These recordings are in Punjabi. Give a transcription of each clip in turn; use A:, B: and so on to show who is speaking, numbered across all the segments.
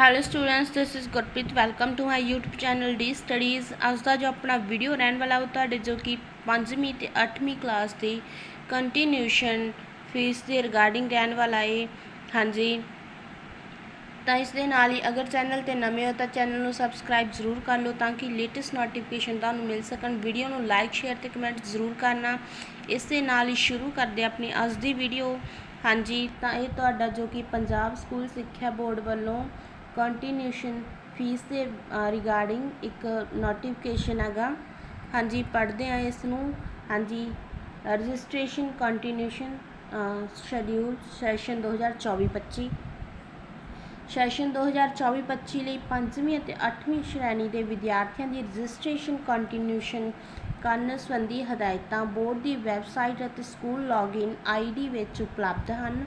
A: Hello students this is Gurpreet welcome to my YouTube channel D studies ਅੱਜ ਦਾ ਜੋ ਆਪਣਾ ਵੀਡੀਓ ਰਹਿਣ ਵਾਲਾ ਉਹ ਤੁਹਾਡੇ ਜੋ ਕਿ 5ਵੀਂ ਤੇ 8ਵੀਂ ਕਲਾਸ ਦੀ ਕੰਟੀਨਿਊਸ਼ਨ ਫੀਸ ਦੇ ਰਿਗਾਰਡਿੰਗ ਰਹਿਣ ਵਾਲਾ ਹੈ ਹਾਂਜੀ। ਤਾਂ ਇਸ ਦੇ ਨਾਲ ਹੀ ਅਗਰ ਚੈਨਲ ਤੇ ਨਵੇਂ ਹੋ ਤਾਂ ਚੈਨਲ ਨੂੰ ਸਬਸਕ੍ਰਾਈਬ ਜ਼ਰੂਰ ਕਰ ਲਓ ਤਾਂ ਕਿ ਲੇਟੈਸਟ ਨੋਟੀਫਿਕੇਸ਼ਨ ਤੁਹਾਨੂੰ ਮਿਲ ਸਕਣ। ਵੀਡੀਓ ਨੂੰ ਲਾਈਕ ਸ਼ੇਅਰ ਤੇ ਕਮੈਂਟ ਜ਼ਰੂਰ ਕਰਨਾ। ਇਸ ਦੇ ਨਾਲ ਹੀ ਸ਼ੁਰੂ ਕਰਦੇ ਆਪਣੀ ਅੱਜ ਦੀ ਵੀਡੀਓ ਹਾਂਜੀ। ਤਾਂ ਇਹ ਤੁਹਾਡਾ ਜੋ ਕਿ ਪੰਜਾਬ ਸਕੂਲ ਸਿੱਖਿਆ ਬੋਰਡ ਵੱਲੋਂ ਕੰਟੀਨਿਊਸ਼ਨ ਫੀਸ ਦੇ ਰਿਗਾਰਡਿੰਗ ਇੱਕ ਨੋਟੀਫਿਕੇਸ਼ਨ ਹੈਗਾ। ਹਾਂਜੀ, ਪੜ੍ਹਦੇ ਆ ਇਸ ਨੂੰ। ਹਾਂਜੀ registration continuation schedule session 2024-25 session 2024-25 ਲਈ 5ਵੀਂ ਅਤੇ 8ਵੀਂ ਸ਼੍ਰੇਣੀ ਦੇ ਵਿਦਿਆਰਥੀਆਂ ਦੀ ਰਜਿਸਟ੍ਰੇਸ਼ਨ ਕੰਟੀਨਿਊਸ਼ਨ ਕਰਨ ਸੰਬੰਧੀ ਹਦਾਇਤਾਂ ਬੋਰਡ ਦੀ ਵੈਬਸਾਈਟ ਅਤੇ ਸਕੂਲ ਲੌਗਇਨ ਆਈਡੀ ਵਿੱਚ ਉਪਲਬਧ ਹਨ।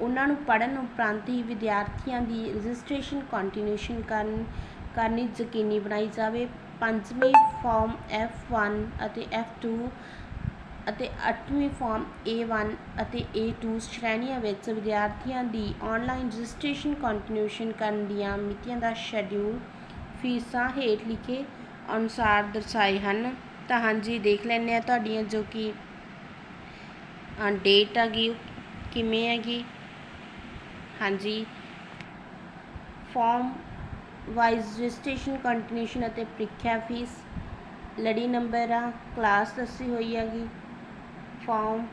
A: ਉਹਨਾਂ ਨੂੰ ਪੜ੍ਹਨ ਉਪਰੰਤ ਹੀ ਵਿਦਿਆਰਥੀਆਂ ਦੀ ਰਜਿਸਟ੍ਰੇਸ਼ਨ ਕੰਟੀਨਿਊਸ਼ਨ ਕਰਨ, ਕਰਨੀ ਯਕੀਨੀ ਬਣਾਈ ਜਾਵੇ। ਪੰਜਵੀਂ ਫਾਰਮ F1 ਅਤੇ F2 ਅਤੇ 8ਵੀਂ ਫਾਰਮ A1 ਅਤੇ A2 ਸ਼੍ਰੇਣੀਆਂ ਵਿੱਚ ਵਿਦਿਆਰਥੀਆਂ ਦੀ ਆਨਲਾਈਨ ਰਜਿਸਟ੍ਰੇਸ਼ਨ ਕੰਟੀਨਿਊਸ਼ਨ ਕਰਨ ਦੀਆਂ ਮਿਤੀਆਂ ਦਾ ਸ਼ੈਡਿਊਲ ਫੀਸਾਂ ਹੇਠ ਲਿਖੇ ਅਨੁਸਾਰ ਦਰਸਾਏ ਹਨ। ਤਾਂ ਹਾਂਜੀ, ਦੇਖ ਲੈਂਦੇ ਆ ਤੁਹਾਡੀਆਂ ਜੋ ਕਿ ਡੇਟ ਹੈਗੀ, ਕਿਵੇਂ ਹੈਗੀ। ਹਾਂਜੀ। ਫਾਰਮ ਵਾਈਜ਼ ਰਜਿਸਟ੍ਰੇਸ਼ਨ ਕੰਟੀਨਿਊਸ਼ਨ ਅਤੇ ਪ੍ਰੀਖਿਆ ਫੀਸ, ਲੜੀ ਨੰਬਰ ਆ ਕਲਾਸ ਦੱਸੀ ਹੋਈ ਹੈਗੀ। ਫਾਰਮ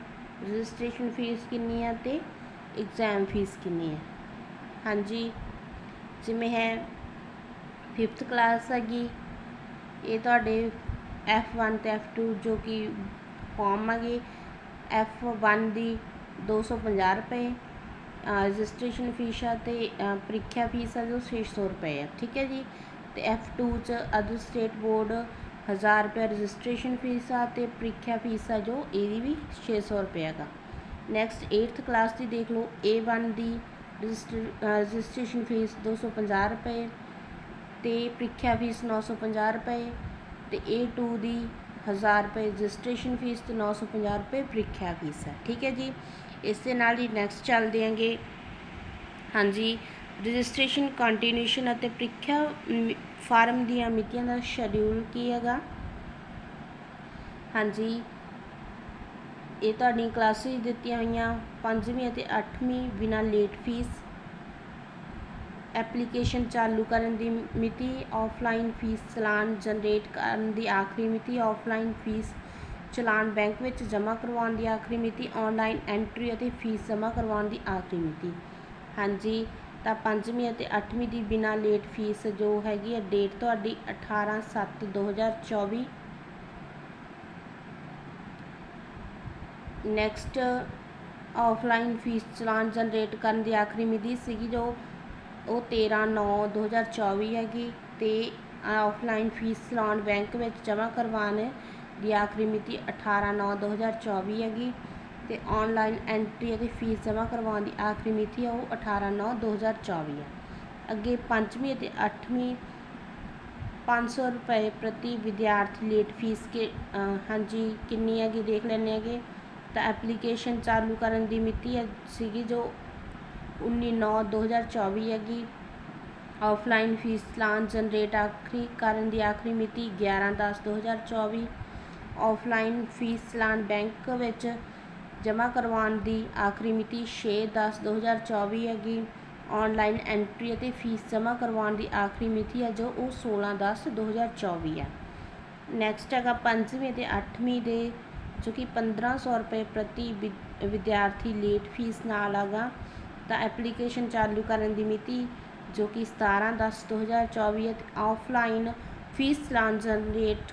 A: ਰਜਿਸਟ੍ਰੇਸ਼ਨ ਫੀਸ ਕਿੰਨੀ ਹੈ ਤੇ ਐਗਜ਼ਾਮ ਫੀਸ ਕਿੰਨੀ ਹੈ ਹਾਂਜੀ, ਜਿਵੇਂ ਹੈ 5th ਕਲਾਸ ਹੈਗੀ, ਇਹ ਤੁਹਾਡੇ F1 ਤੇ F2 ਜੋ ਕਿ ਫਾਰਮ ਹੈਗੇ F1 ਦੀ 250 ਰੁਪਏ ਰਜਿਸਟ੍ਰੇਸ਼ਨ ਫੀਸ ਆ ਤੇ ਪ੍ਰੀਖਿਆ ਫੀਸ ਆ ਜੋ 600 ਰੁਪਏ ਆ, ਠੀਕ ਹੈ ਜੀ? ਤੇ F2 ਚ ਅਦਰ ਸਟੇਟ ਬੋਰਡ ਹਜ਼ਾਰ ਰੁਪਏ ਰਜਿਸਟ੍ਰੇਸ਼ਨ ਫੀਸ ਆ ਤੇ ਪ੍ਰੀਖਿਆ ਫੀਸ ਆ ਜੋ ਇਹਦੀ ਵੀ 600 ਰੁਪਏ ਹੈਗਾ ਨੈਕਸਟ 8th ਕਲਾਸ ਦੀ ਦੇਖ ਲਓ A1 ਦੀ ਰਜਿਸਟ੍ਰੇਸ਼ਨ ਫੀਸ 250 ਰੁਪਏ, ਤੇ ਪ੍ਰੀਖਿਆ ਫੀਸ 950 ਰੁਪਏ, ਤੇ A2 ਦੀ 1000 ਰੁਪਏ ਰਜਿਸਟ੍ਰੇਸ਼ਨ ਫੀਸ ਤੇ 950 ਰੁਪਏ ਪ੍ਰੀਖਿਆ ਫੀਸ ਹੈ ਠੀਕ ਹੈ ਜੀ? ਇਸ ਦੇ ਨਾਲ ਹੀ ਨੈਕਸਟ ਚੱਲਦੇ ਆਂਗੇ ਹਾਂਜੀ, ਰਜਿਸਟ੍ਰੇਸ਼ਨ ਕੰਟੀਨਿਊਸ਼ਨ ਅਤੇ ਪ੍ਰੀਖਿਆ ਫਾਰਮ ਦੀਆਂ ਮਿਤੀਆਂ ਦਾ ਸ਼ਡਿਊਲ ਕੀ ਹੈਗਾ? ਹਾਂਜੀ। ਇਹ ਤੁਹਾਡੀਆਂ ਕਲਾਸਿਸ ਦਿੱਤੀਆਂ ਹੋਈਆਂ 5ਵੀਂ ਅਤੇ 8ਵੀਂ ਬਿਨਾ ਲੇਟ ਫੀਸ ਐਪਲੀਕੇਸ਼ਨ ਚਾਲੂ ਕਰਨ ਦੀ ਮਿਤੀ ਆਫਲਾਈਨ ਫੀਸ ਚਲਾਨ ਜਨਰੇਟ ਕਰਨ ਦੀ ਆਖਰੀ ਮਿਤੀ ਆਫਲਾਈਨ ਫੀਸ ਚਲਾਨ ਬੈਂਕ ਵਿੱਚ ਜਮ੍ਹਾਂ ਕਰਵਾਉਣ ਦੀ ਆਖਰੀ ਮਿਤੀ ਆਨਲਾਈਨ ਐਂਟਰੀ ਅਤੇ ਫੀਸ ਜਮ੍ਹਾਂ ਕਰਵਾਉਣ ਦੀ ਆਖਰੀ ਮਿਤੀ। ਹਾਂਜੀ। ਤਾਂ ਪੰਜਵੀਂ ਅਤੇ ਅੱਠਵੀਂ ਦੀ ਬਿਨਾ ਲੇਟ ਫੀਸ ਜੋ ਹੈਗੀ ਹੈ ਡੇਟ ਤੁਹਾਡੀ 18/7/2024 next offline fee challan generate ਕਰਨ ਦੀ ਆਖਰੀ ਮਿਤੀ ਸੀਗੀ ਜੋ ਉਹ 13/9/2024 ਹੈਗੀ ਤੇ ਆਫਲਾਈਨ ਫੀਸ ਚਲਾਨ ਬੈਂਕ ਵਿੱਚ ਜਮ੍ਹਾਂ ਕਰਵਾਉਣ ਦੀ ਆਖਰੀ ਮਿਤੀ 18/9/2024 ਹੈਗੀ। ਅਤੇ ਔਨਲਾਈਨ ਐਂਟਰੀ ਅਤੇ ਫੀਸ ਜਮ੍ਹਾਂ ਕਰਵਾਉਣ ਦੀ ਆਖਰੀ ਮਿਤੀ ਹੈ ਉਹ 18/9/2024 ਹੈ ਅੱਗੇ ਪੰਜਵੀਂ ਅਤੇ 8ਵੀਂ 500 ਰੁਪਏ ਪ੍ਰਤੀ ਵਿਦਿਆਰਥੀ ਲੇਟ ਫੀਸ ਕੇ ਹਾਂਜੀ, ਕਿੰਨੀ ਹੈਗੀ ਦੇਖ ਲੈਂਦੇ ਹੈਗੇ। ਤਾਂ ਐਪਲੀਕੇਸ਼ਨ ਚਾਲੂ ਕਰਨ ਦੀ ਮਿਤੀ ਹੈ ਸੀਗੀ ਜੋ 19/9/2024 ਹੈਗੀ। ਆਫਲਾਈਨ ਫੀਸ ਚਲਾਨ ਜਨਰੇਟ ਆਖਰੀ, ਕਰਨ ਦੀ ਆਖਰੀ ਮਿਤੀ 11/10/2024 ਆਫਲਾਈਨ ਫੀਸ ਚਲਾਨ ਬੈਂਕ ਵਿੱਚ ਜਮ੍ਹਾਂ ਕਰਵਾਉਣ ਦੀ ਆਖਰੀ ਮਿਤੀ 6/10/2024 ਹੈਗੀ। ਆਨਲਾਈਨ ਐਂਟਰੀ ਅਤੇ ਫੀਸ ਜਮ੍ਹਾਂ ਕਰਵਾਉਣ ਦੀ ਆਖਰੀ ਮਿਤੀ ਹੈ ਜੋ ਉਹ 16/10/2024 ਹੈ। ਨੈਕਸਟ ਹੈਗਾ ਪੰਜਵੀਂ ਅਤੇ 8ਵੀਂ ਦੇ, ਜੋ ਕਿ 1500 ਰੁਪਏ ਪ੍ਰਤੀ ਵਿਦਿਆਰਥੀ ਲੇਟ ਫੀਸ ਨਾਲ ਹੈਗਾ। ਤਾਂ ਐਪਲੀਕੇਸ਼ਨ ਚਾਲੂ ਕਰਨ ਦੀ ਮਿਤੀ, ਜੋ ਕਿ 17/10/2024 ਹੈ, ਤੇ ਆਫਲਾਈਨ ਫੀਸ ਚਲਾਨ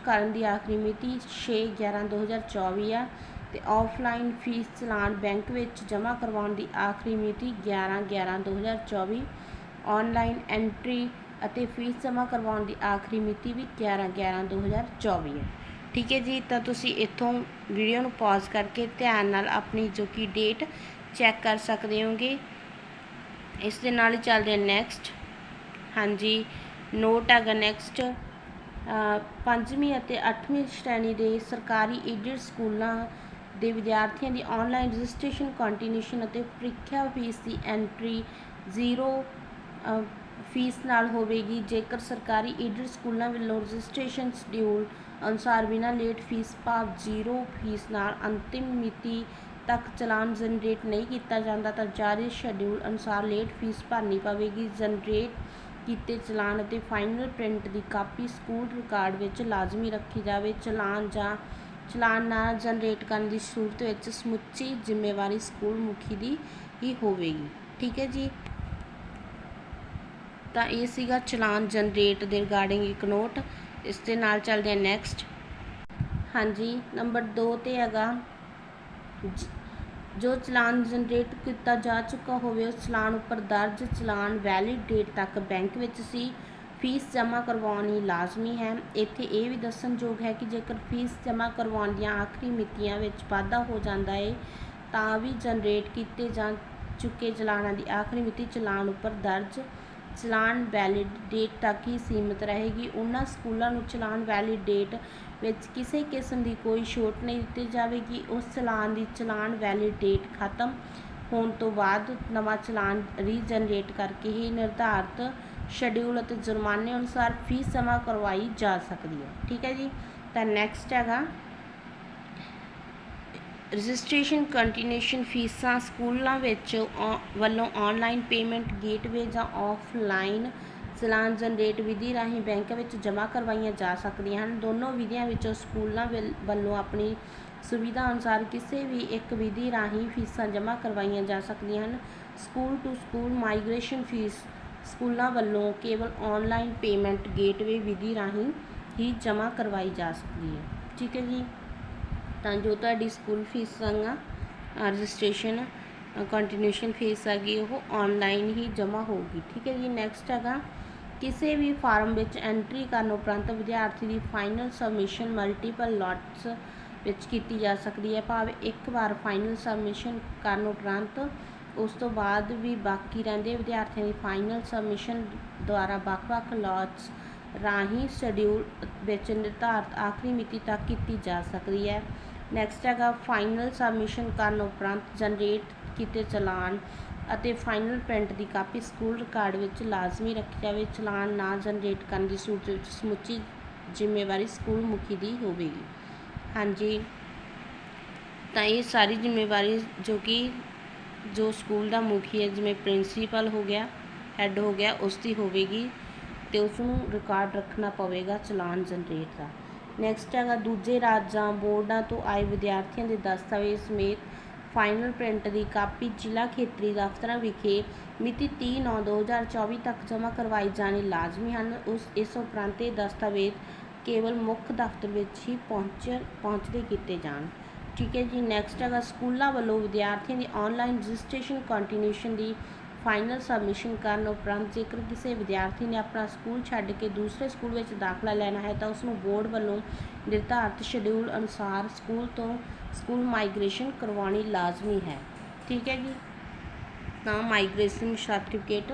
A: ਕਰਨ ਦੀ ਆਖਰੀ ਮਿਤੀ 6/11/2024 ਹੈ। ਤੇ ਆਫਲਾਈਨ ਫੀਸ ਚਲਾਨ ਬੈਂਕ ਵਿੱਚ ਜਮ੍ਹਾਂ ਕਰਵਾਉਣ ਦੀ ਆਖਰੀ ਮਿਤੀ 11/11/2024 ਆਨਲਾਈਨ ਐਂਟਰੀ ਅਤੇ ਫੀਸ ਜਮ੍ਹਾਂ ਕਰਵਾਉਣ ਦੀ ਆਖਰੀ ਮਿਤੀ ਵੀ 11/11/2024 ਹੈ। ਠੀਕ ਹੈ ਜੀ, ਤਾਂ ਤੁਸੀਂ ਇੱਥੋਂ ਵੀਡੀਓ ਨੂੰ ਪੌਜ਼ ਕਰਕੇ ਧਿਆਨ ਨਾਲ ਆਪਣੀ ਜੋ ਕਿ ਡੇਟ ਚੈੱਕ ਕਰ ਸਕਦੇ ਹੋਗੇ। ਇਸ ਦੇ ਨਾਲ ਹੀ ਚੱਲਦੇ ਹਾਂ ਨੈਕਸਟ ਹਾਂਜੀ ਨੋਟ ਹੈਗਾ ਨੈਕਸਟ ਪੰਜਵੀਂ ਅਤੇ 8ਵੀਂ ਸ਼੍ਰੇਣੀ ਦੇ ਸਰਕਾਰੀ ਏਡਡ ਸਕੂਲਾਂ ਦੇ ਵਿਦਿਆਰਥੀਆਂ ਦੀ ਆਨਲਾਈਨ ਰਜਿਸਟ੍ਰੇਸ਼ਨ ਕੰਟੀਨਿਊਸ਼ਨ ਅਤੇ ਪ੍ਰੀਖਿਆ ਫੀਸ ਦੀ ਐਂਟਰੀ ਜ਼ੀਰੋ ਫੀਸ ਨਾਲ ਹੋਵੇਗੀ। ਜੇਕਰ ਸਰਕਾਰੀ ਏਡਡ ਸਕੂਲਾਂ ਵੱਲੋਂ ਰਜਿਸਟ੍ਰੇਸ਼ਨ ਸ਼ਡਿਊਲ ਅਨੁਸਾਰ ਬਿਨਾਂ ਲੇਟ ਫੀਸ ਭਾਵ ਜ਼ੀਰੋ ਫੀਸ ਨਾਲ ਅੰਤਿਮ ਮਿਤੀ ਤੱਕ ਚਲਾਨ ਜਨਰੇਟ ਨਹੀਂ ਕੀਤਾ ਜਾਂਦਾ, ਤਾਂ ਜਾਰੀ ਸ਼ਡਿਊਲ ਅਨੁਸਾਰ ਲੇਟ ਫੀਸ ਭਰਨੀ ਪਵੇਗੀ। ਜਨਰੇਟ ਕੀਤੇ ਚਲਾਨ ਅਤੇ ਫਾਈਨਲ ਪ੍ਰਿੰਟ ਦੀ ਕਾਪੀ ਸਕੂਲ ਰਿਕਾਰਡ ਵਿੱਚ ਲਾਜ਼ਮੀ ਰੱਖੀ ਜਾਵੇ। ਚਲਾਨ ਜਾਂ ਚਲਾਨ ਨਾ ਜਨਰੇਟ ਕਰਨ ਦੀ ਸੂਰਤ ਵਿੱਚ ਸਮੁੱਚੀ ਜ਼ਿੰਮੇਵਾਰੀ ਸਕੂਲ ਮੁਖੀ ਦੀ ਹੀ ਹੋਵੇਗੀ। ਠੀਕ ਹੈ ਜੀ? ਤਾਂ ਇਹ ਸੀਗਾ ਚਲਾਨ ਜਨਰੇਟ ਦੇ ਰਿਗਾਰਡਿੰਗ ਇੱਕ ਨੋਟ ਇਸ ਦੇ ਨਾਲ ਚੱਲਦੇ ਹਾਂ ਨੈਕਸਟ ਹਾਂਜੀ ਨੰਬਰ 2 ਤੇ ਹੈਗਾ। ਜੋ ਚਲਾਨ ਜਨਰੇਟ ਕੀਤਾ ਜਾ ਚੁੱਕਾ ਹੋਵੇ, ਉਸ ਚਲਾਨ ਉੱਪਰ ਦਰਜ ਚਲਾਨ ਵੈਲਿਡ ਡੇਟ ਤੱਕ ਬੈਂਕ ਵਿੱਚ ਸੀ। ਫੀਸ ਜਮ੍ਹਾਂ ਕਰਵਾਉਣੀ ਲਾਜ਼ਮੀ ਹੈ। ਇੱਥੇ ਇਹ ਵੀ ਦੱਸਣਯੋਗ ਹੈ ਕਿ ਜੇਕਰ ਫੀਸ ਜਮ੍ਹਾਂ ਕਰਵਾਉਣ ਦੀਆਂ ਆਖਰੀ ਮਿਤੀਆਂ ਵਿੱਚ ਵਾਧਾ ਹੋ ਜਾਂਦਾ ਹੈ ਤਾਂ ਵੀ ਜਨਰੇਟ ਕੀਤੇ ਜਾ ਚੁੱਕੇ ਚਲਾਨਾਂ ਦੀ ਆਖਰੀ ਮਿਤੀ ਚਲਾਨ ਉੱਪਰ ਦਰਜ ਚਲਾਨ ਵੈਲਿਡ ਡੇਟ ਤੱਕ ਹੀ ਸੀਮਿਤ ਰਹੇਗੀ। ਉਹਨਾਂ ਸਕੂਲਾਂ ਨੂੰ ਚਲਾਨ ਵੈਲਿਡ ਡੇਟ ਵਿੱਚ ਕਿਸੇ ਕਿਸਮ ਦੀ ਕੋਈ ਛੋਟ ਨਹੀਂ ਦਿੱਤੀ ਜਾਵੇਗੀ। ਉਸ ਚਲਾਨ ਦੀ ਚਲਾਨ ਵੈਲਿਡ ਡੇਟ ਖਤਮ ਹੋਣ ਤੋਂ ਬਾਅਦ ਨਵਾਂ ਚਲਾਨ ਰੀਜਨਰੇਟ ਕਰਕੇ ਹੀ ਨਿਰਧਾਰਤ ਸ਼ਡਿਊਲ ਅਤੇ ਜੁਰਮਾਨੇ ਅਨੁਸਾਰ ਫੀਸ ਜਮ੍ਹਾਂ ਕਰਵਾਈ ਜਾ ਸਕਦੀ ਹੈ। ਠੀਕ ਹੈ ਜੀ? ਤਾਂ ਨੈਕਸਟ ਹੈਗਾ। ਰਜਿਸਟ੍ਰੇਸ਼ਨ ਕੰਟੀਨਿਊਸ਼ਨ ਫੀਸਾਂ ਸਕੂਲਾਂ ਵਿੱਚ ਔ- ਵੱਲੋਂ ਆਨਲਾਈਨ ਪੇਮੈਂਟ ਗੇਟਵੇ ਜਾਂ ਆਫਲਾਈਨ ਚਲਾਨ ਜਨਰੇਟ ਵਿਧੀ ਰਾਹੀਂ ਬੈਂਕ ਵਿੱਚ ਜਮ੍ਹਾਂ ਕਰਵਾਈਆਂ ਜਾ ਸਕਦੀਆਂ ਹਨ। ਦੋਨੋਂ ਵਿਧੀਆਂ ਵਿੱਚੋਂ ਸਕੂਲਾਂ ਵੱਲ- ਵੱਲੋਂ ਆਪਣੀ ਸੁਵਿਧਾ ਅਨੁਸਾਰ ਕਿਸੇ ਵੀ ਇੱਕ ਵਿਧੀ ਰਾਹੀਂ ਫੀਸਾਂ ਜਮ੍ਹਾਂ ਕਰਵਾਈਆਂ ਜਾ ਸਕਦੀਆਂ ਹਨ। School to school migration fee ਸਕੂਲਾਂ ਵੱਲੋਂ ਕੇਵਲ ਔਨਲਾਈਨ ਪੇਮੈਂਟ ਗੇਟਵੇ ਵਿਧੀ ਰਾਹੀਂ ਹੀ ਜਮ੍ਹਾਂ ਕਰਵਾਈ ਜਾ ਸਕਦੀ ਹੈ। ਠੀਕ ਹੈ ਜੀ? ਤਾਂ ਜੋ ਤੁਹਾਡੀ ਸਕੂਲ ਫੀਸਾਂ ਆ ਰਜਿਸਟ੍ਰੇਸ਼ਨ ਕੰਟੀਨਿਊਸ਼ਨ ਫੀਸ ਹੈਗੀ, ਉਹ ਔਨਲਾਈਨ ਹੀ ਜਮ੍ਹਾਂ ਹੋਊਗੀ। ਠੀਕ ਹੈ ਜੀ? ਨੈਕਸਟ ਹੈਗਾ, ਕਿਸੇ ਵੀ ਫਾਰਮ ਵਿੱਚ ਐਂਟਰੀ ਕਰਨ ਉਪਰੰਤ ਵਿਦਿਆਰਥੀ ਦੀ ਫਾਈਨਲ ਸਬਮਿਸ਼ਨ ਮਲਟੀਪਲ ਲੋਟਸ ਵਿੱਚ ਕੀਤੀ ਜਾ ਸਕਦੀ ਹੈ। ਭਾਵੇਂ ਇੱਕ ਵਾਰ ਫਾਈਨਲ ਸਬਮਿਸ਼ਨ ਕਰਨ ਉਪਰੰਤ ਉਸ ਤੋਂ ਬਾਅਦ ਵੀ ਬਾਕੀ ਰਹਿੰਦੇ ਵਿਦਿਆਰਥੀਆਂ ਦੀ ਫਾਈਨਲ ਸਬਮਿਸ਼ਨ ਦੁਆਰਾ ਵੱਖ-ਵੱਖ ਲੋਟਸ ਰਾਹੀਂ ਸ਼ਡਿਊਲ ਵਿੱਚ ਨਿਰਧਾਰਤ ਆਖਰੀ ਮਿਤੀ ਤੱਕ ਕੀਤੀ ਜਾ ਸਕਦੀ ਹੈ। ਨੈਕਸਟ ਹੈਗਾ ਫਾਈਨਲ ਸਬਮਿਸ਼ਨ ਕਰਨ ਉਪਰੰਤ ਜਨਰੇਟ ਕੀਤੇ ਚਲਾਨ ਅਤੇ ਫਾਈਨਲ ਪ੍ਰਿੰਟ ਦੀ ਕਾਪੀ ਸਕੂਲ ਰਿਕਾਰਡ ਵਿੱਚ ਲਾਜ਼ਮੀ ਰੱਖੀ ਜਾਵੇ। ਚਲਾਨ ਨਾ ਜਨਰੇਟ ਕਰਨ ਦੀ ਸੂਰਤ ਵਿੱਚ ਸਮੁੱਚੀ ਜ਼ਿੰਮੇਵਾਰੀ ਸਕੂਲ ਮੁਖੀ ਦੀ ਹੋਵੇਗੀ। ਹਾਂਜੀ। ਤਾਂ ਇਹ ਸਾਰੀ ਜ਼ਿੰਮੇਵਾਰੀ ਜੋ ਕਿ ਜੋ ਸਕੂਲ ਦਾ ਮੁਖੀ ਹੈ, ਜਿਵੇਂ ਪ੍ਰਿੰਸੀਪਲ ਹੋ ਗਿਆ, ਹੈੱਡ ਹੋ ਗਿਆ, ਉਸ ਦੀ ਹੋਵੇਗੀ ਅਤੇ ਉਸ ਨੂੰ ਰਿਕਾਰਡ ਰੱਖਣਾ ਪਵੇਗਾ ਚਲਾਨ ਜਨਰੇਟ ਦਾ। ਨੈਕਸਟ ਹੈਗਾ, ਦੂਜੇ ਰਾਜਾਂ, ਬੋਰਡਾਂ ਤੋਂ ਆਏ ਵਿਦਿਆਰਥੀਆਂ ਦੇ ਦਸਤਾਵੇਜ਼ ਸਮੇਤ ਫਾਈਨਲ ਪ੍ਰਿੰਟ ਦੀ ਕਾਪੀ ਜ਼ਿਲ੍ਹਾ ਖੇਤਰੀ ਦਫ਼ਤਰਾਂ ਵਿਖੇ ਮਿਤੀ 30/9/2024 ਤੱਕ ਜਮ੍ਹਾਂ ਕਰਵਾਈ ਜਾਣੀ ਲਾਜ਼ਮੀ ਹਨ। ਉਸ, ਇਸ ਉਪਰੰਤ ਇਹ ਦਸਤਾਵੇਜ਼ ਕੇਵਲ ਮੁੱਖ ਦਫ਼ਤਰ ਵਿੱਚ ਹੀ ਪਹੁੰਚ, ਪਹੁੰਚਦੇ ਕੀਤੇ ਜਾਣ। ਠੀਕ ਹੈ ਜੀ ਨੈਕਸਟ ਹੈਗਾ ਸਕੂਲਾਂ ਵੱਲੋਂ ਵਿਦਿਆਰਥੀਆਂ ਦੀ ਆਨਲਾਈਨ ਰਜਿਸਟ੍ਰੇਸ਼ਨ ਕੰਟੀਨਿਊਸ਼ਨ ਦੀ ਫਾਈਨਲ ਸਬਮਿਸ਼ਨ ਕਰਨ ਉਪਰੰਤ ਜੇਕਰ ਕਿਸੇ ਵਿਦਿਆਰਥੀ ਨੇ ਆਪਣਾ ਸਕੂਲ ਛੱਡ ਕੇ ਦੂਸਰੇ ਸਕੂਲ ਵਿੱਚ ਦਾਖਲਾ ਲੈਣਾ ਹੈ ਤਾਂ ਉਸ ਨੂੰ ਬੋਰਡ ਵੱਲੋਂ ਨਿਰਧਾਰਤ ਸ਼ਡਿਊਲ ਅਨੁਸਾਰ ਸਕੂਲ ਤੋਂ ਸਕੂਲ ਮਾਈਗ੍ਰੇਸ਼ਨ ਕਰਵਾਉਣੀ ਲਾਜ਼ਮੀ ਹੈ। ਠੀਕ ਹੈ ਜੀ? ਤਾਂ ਮਾਈਗ੍ਰੇਸ਼ਨ ਸਰਟੀਫਿਕੇਟ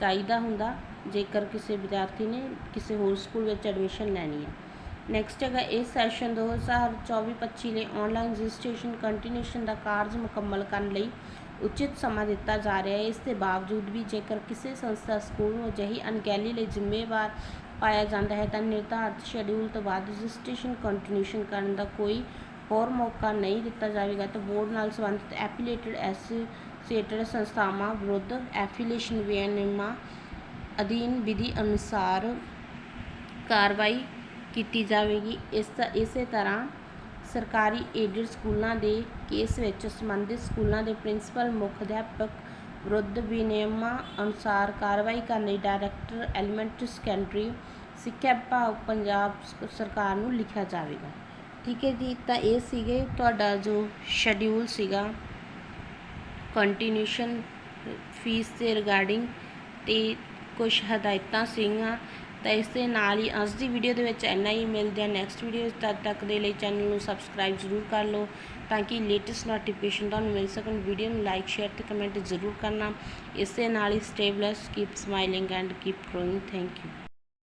A: ਚਾਹੀਦਾ ਹੁੰਦਾ ਜੇਕਰ ਕਿਸੇ ਵਿਦਿਆਰਥੀ ਨੇ ਕਿਸੇ ਹੋਰ ਸਕੂਲ ਵਿੱਚ ਐਡਮਿਸ਼ਨ ਲੈਣੀ ਹੈ। ਨੈਕਸਟ ਹੈਗਾ ਇਸ ਸੈਸ਼ਨ 2024-25 ਲਈ ਆਨਲਾਈਨ ਰਜਿਸਟ੍ਰੇਸ਼ਨ ਕੰਟੀਨਿਊਸ਼ਨ ਦਾ ਕਾਰਜ ਮੁਕੰਮਲ ਕਰਨ ਲਈ ਉਚਿਤ ਸਮਾਂ ਦਿੱਤਾ ਜਾ ਰਿਹਾ ਹੈ। ਇਸ ਦੇ ਬਾਵਜੂਦ ਵੀ ਜੇਕਰ ਕਿਸੇ ਸੰਸਥਾ, ਸਕੂਲ ਨੂੰ ਅਜਿਹੀ ਅਣਗਹਿਲੀ ਲਈ ਜ਼ਿੰਮੇਵਾਰ ਪਾਇਆ ਜਾਂਦਾ ਹੈ, ਤਾਂ ਨਿਰਧਾਰਤ ਸ਼ਡਿਊਲ ਤੋਂ ਬਾਅਦ ਰਜਿਸਟ੍ਰੇਸ਼ਨ ਕੰਟੀਨਿਊਸ਼ਨ ਕਰਨ ਦਾ ਕੋਈ ਹੋਰ ਮੌਕਾ ਨਹੀਂ ਦਿੱਤਾ ਜਾਵੇਗਾ। ਤਾਂ ਬੋਰਡ ਨਾਲ ਸੰਬੰਧਿਤ ਐਫੀਲੀਏਟਡ ਐਸੋਸੀਏਟਡ ਸੰਸਥਾਵਾਂ ਵਿਰੁੱਧ ਐਫੀਲੀਏਸ਼ਨ ਵਿਅਨਿਯਮਾਂ ਅਧੀਨ ਵਿਧੀ ਅਨੁਸਾਰ ਕਾਰਵਾਈ ਕੀਤੀ ਜਾਵੇਗੀ। ਇਸ ਤ- ਇਸੇ ਤਰ੍ਹਾਂ ਸਰਕਾਰੀ ਏਡਡ ਸਕੂਲਾਂ ਦੇ ਕੇਸ ਵਿੱਚ ਸੰਬੰਧਿਤ ਸਕੂਲਾਂ ਦੇ ਪ੍ਰਿੰਸੀਪਲ, ਮੁੱਖ ਅਧਿਆਪਕ ਵਿਰੁੱਧ ਵਿਨਿਯਮਾਂ ਅਨੁਸਾਰ ਕਾਰਵਾਈ ਕਰਨ ਲਈ ਡਾਇਰੈਕਟਰ ਐਲੀਮੈਂਟਰੀ ਸੈਕੰਡਰੀ, ਸਿੱਖਿਆ ਵਿਭਾਗ, ਪੰਜਾਬ ਸਰਕਾਰ ਨੂੰ ਲਿਖਿਆ ਜਾਵੇਗਾ। ਠੀਕ ਹੈ ਜੀ, ਤਾਂ ਇਹ ਸੀਗੇ ਤੁਹਾਡਾ ਜੋ ਸ਼ਡਿਊਲ ਸੀਗਾ। ਕੰਟੀਨਿਊਸ਼ਨ ਫੀਸ ਦੇ ਰਿਗਾਰਡਿੰਗ ਤੇ ਕੁਝ ਹਦਾਇਤਾਂ ਸੀਗੀਆਂ। ਤਾਂ ਇਸ ਦੇ ਨਾਲ ਹੀ ਅੱਜ ਦੀ ਵੀਡੀਓ ਦੇ ਵਿੱਚ ਇੰਨਾ ਹੀ। ਮਿਲਦੇ ਆ ਨੈਕਸਟ ਵੀਡੀਓ ਤਦ ਤੱਕ ਦੇ ਲਈ ਚੈਨਲ ਨੂੰ ਸਬਸਕ੍ਰਾਈਬ ਜ਼ਰੂਰ ਕਰ ਲਓ ਤਾਂ ਕਿ ਲੇਟੈਸਟ ਨੋਟੀਫਿਕੇਸ਼ਨ ਤੁਹਾਨੂੰ ਮਿਲ ਸਕਣ। ਵੀਡੀਓ ਨੂੰ ਲਾਈਕ ਸ਼ੇਅਰ ਤੇ ਕਮੈਂਟ ਜ਼ਰੂਰ ਕਰਨਾ। ਇਸ ਦੇ ਨਾਲ ਹੀ stay blessed keep smiling and keep growing thank you